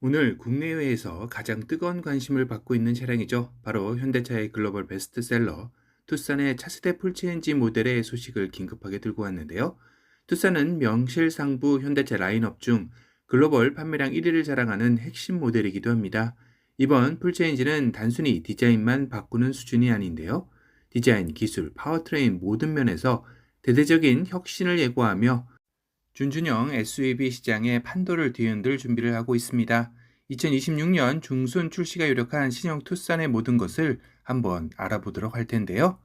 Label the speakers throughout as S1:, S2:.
S1: 오늘 국내외에서 가장 뜨거운 관심을 받고 있는 차량이죠. 바로 현대차의 글로벌 베스트셀러 투싼의 차세대 풀체인지 모델의 소식을 긴급하게 들고 왔는데요. 투싼은 명실상부 현대차 라인업 중 글로벌 판매량 1위를 자랑하는 핵심 모델이기도 합니다. 이번 풀체인지는 단순히 디자인만 바꾸는 수준이 아닌데요. 디자인, 기술, 파워트레인 모든 면에서 대대적인 혁신을 예고하며 준준형 SUV 시장에 판도를 뒤흔들 준비를 하고 있습니다. 2026년 중순 출시가 유력한 신형 투싼의 모든 것을 한번 알아보도록 할 텐데요.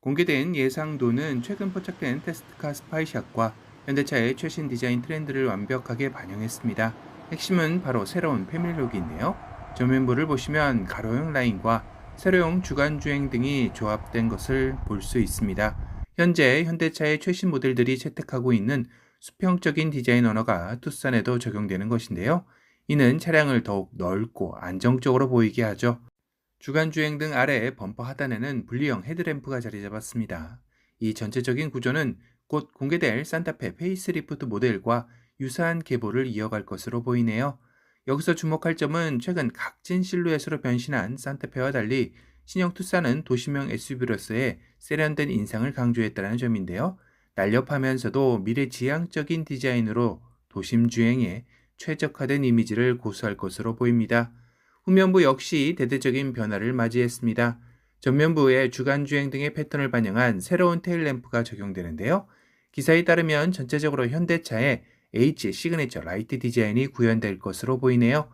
S1: 공개된 예상도는 최근 포착된 테스트카 스파이샷과 현대차의 최신 디자인 트렌드를 완벽하게 반영했습니다. 핵심은 바로 새로운 패밀리룩인데요. 전면부를 보시면 가로형 라인과 세로형 주간 주행 등이 조합된 것을 볼 수 있습니다. 현재 현대차의 최신 모델들이 채택하고 있는 수평적인 디자인 언어가 투싼에도 적용되는 것인데요. 이는 차량을 더욱 넓고 안정적으로 보이게 하죠. 주간 주행 등 아래 범퍼 하단에는 분리형 헤드램프가 자리 잡았습니다. 이 전체적인 구조는 곧 공개될 산타페 페이스리프트 모델과 유사한 계보를 이어갈 것으로 보이네요. 여기서 주목할 점은 최근 각진 실루엣으로 변신한 산타페와 달리 신형 투싼은 도시명 SUV로서의 세련된 인상을 강조했다는 점인데요. 날렵하면서도 미래지향적인 디자인으로 도심 주행에 최적화된 이미지를 고수할 것으로 보입니다. 후면부 역시 대대적인 변화를 맞이했습니다. 전면부에 주간 주행 등의 패턴을 반영한 새로운 테일램프가 적용되는데요. 기사에 따르면 전체적으로 현대차의 H 시그니처 라이트 디자인이 구현될 것으로 보이네요.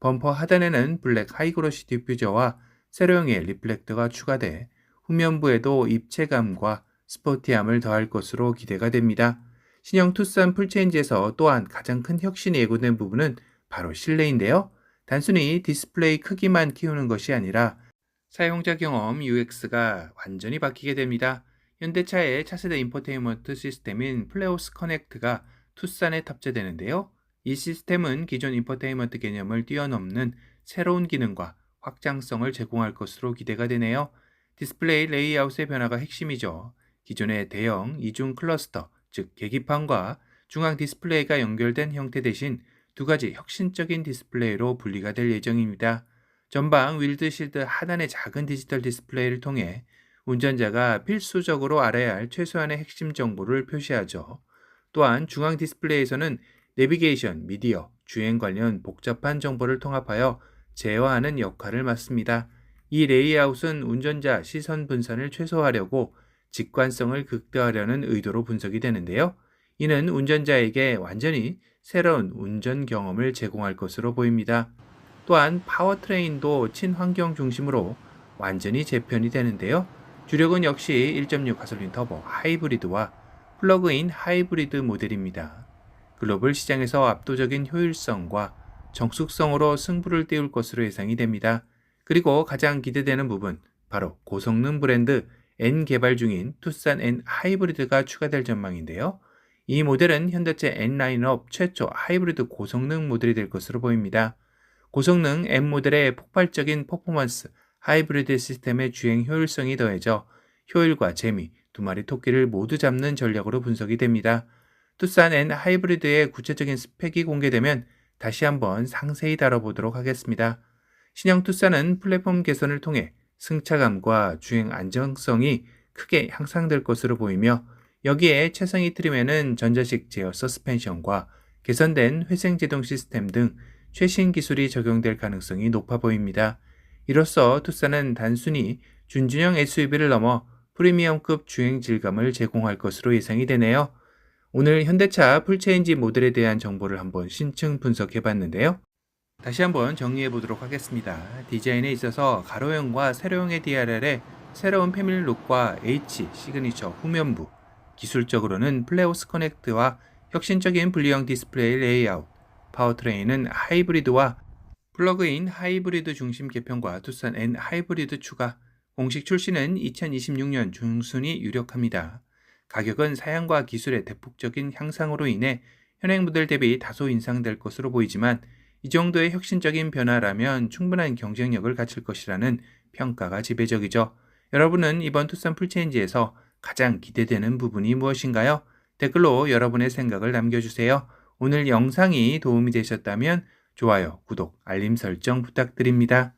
S1: 범퍼 하단에는 블랙 하이그로시 디퓨저와 세로형의 리플렉터가 추가돼 후면부에도 입체감과 스포티함을 더할 것으로 기대가 됩니다. 신형 투싼 풀체인지에서 또한 가장 큰 혁신이 예고된 부분은 바로 실내인데요. 단순히 디스플레이 크기만 키우는 것이 아니라 사용자 경험 UX가 완전히 바뀌게 됩니다. 현대차의 차세대 인포테인먼트 시스템인 플레오스 커넥트가 투싼에 탑재되는데요. 이 시스템은 기존 인포테인먼트 개념을 뛰어넘는 새로운 기능과 확장성을 제공할 것으로 기대가 되네요. 디스플레이 레이아웃의 변화가 핵심이죠. 기존의 대형 이중 클러스터, 즉 계기판과 중앙 디스플레이가 연결된 형태 대신 두 가지 혁신적인 디스플레이로 분리가 될 예정입니다. 전방 윌드 실드 하단의 작은 디지털 디스플레이를 통해 운전자가 필수적으로 알아야 할 최소한의 핵심 정보를 표시하죠. 또한 중앙 디스플레이에서는 내비게이션, 미디어, 주행 관련 복잡한 정보를 통합하여 제어하는 역할을 맡습니다. 이 레이아웃은 운전자 시선 분산을 최소화하려고 직관성을 극대화하려는 의도로 분석이 되는데요. 이는 운전자에게 완전히 새로운 운전 경험을 제공할 것으로 보입니다. 또한 파워트레인도 친환경 중심으로 완전히 재편이 되는데요. 주력은 역시 1.6 가솔린 터보 하이브리드와 플러그인 하이브리드 모델입니다. 글로벌 시장에서 압도적인 효율성과 정숙성으로 승부를 띄울 것으로 예상이 됩니다. 그리고 가장 기대되는 부분, 바로 고성능 브랜드 N 개발 중인 투싼 N 하이브리드가 추가될 전망인데요. 이 모델은 현대차 N 라인업 최초 하이브리드 고성능 모델이 될 것으로 보입니다. 고성능 N 모델의 폭발적인 퍼포먼스, 하이브리드 시스템의 주행 효율성이 더해져 효율과 재미, 두 마리 토끼를 모두 잡는 전략으로 분석이 됩니다. 투싼 N 하이브리드의 구체적인 스펙이 공개되면 다시 한번 상세히 다뤄보도록 하겠습니다. 신형 투싼은 플랫폼 개선을 통해 승차감과 주행 안정성이 크게 향상될 것으로 보이며 여기에 최상위 트림에는 전자식 제어 서스펜션과 개선된 회생 제동 시스템 등 최신 기술이 적용될 가능성이 높아 보입니다. 이로써 투싼은 단순히 준준형 SUV를 넘어 프리미엄급 주행 질감을 제공할 것으로 예상이 되네요. 오늘 현대차 풀체인지 모델에 대한 정보를 한번 신층 분석해 봤는데요. 다시 한번 정리해 보도록 하겠습니다. 디자인에 있어서 가로형과 세로형의 DRL에 새로운 패밀리 룩과 H 시그니처 후면부, 기술적으로는 플레오스 커넥트와 혁신적인 분리형 디스플레이 레이아웃, 파워트레인은 하이브리드와 플러그인 하이브리드 중심 개편과 투싼 N 하이브리드 추가, 공식 출시는 2026년 중순이 유력합니다. 가격은 사양과 기술의 대폭적인 향상으로 인해 현행 모델 대비 다소 인상될 것으로 보이지만 이 정도의 혁신적인 변화라면 충분한 경쟁력을 갖출 것이라는 평가가 지배적이죠. 여러분은 이번 투싼 풀체인지에서 가장 기대되는 부분이 무엇인가요? 댓글로 여러분의 생각을 남겨주세요. 오늘 영상이 도움이 되셨다면 좋아요, 구독, 알림 설정 부탁드립니다.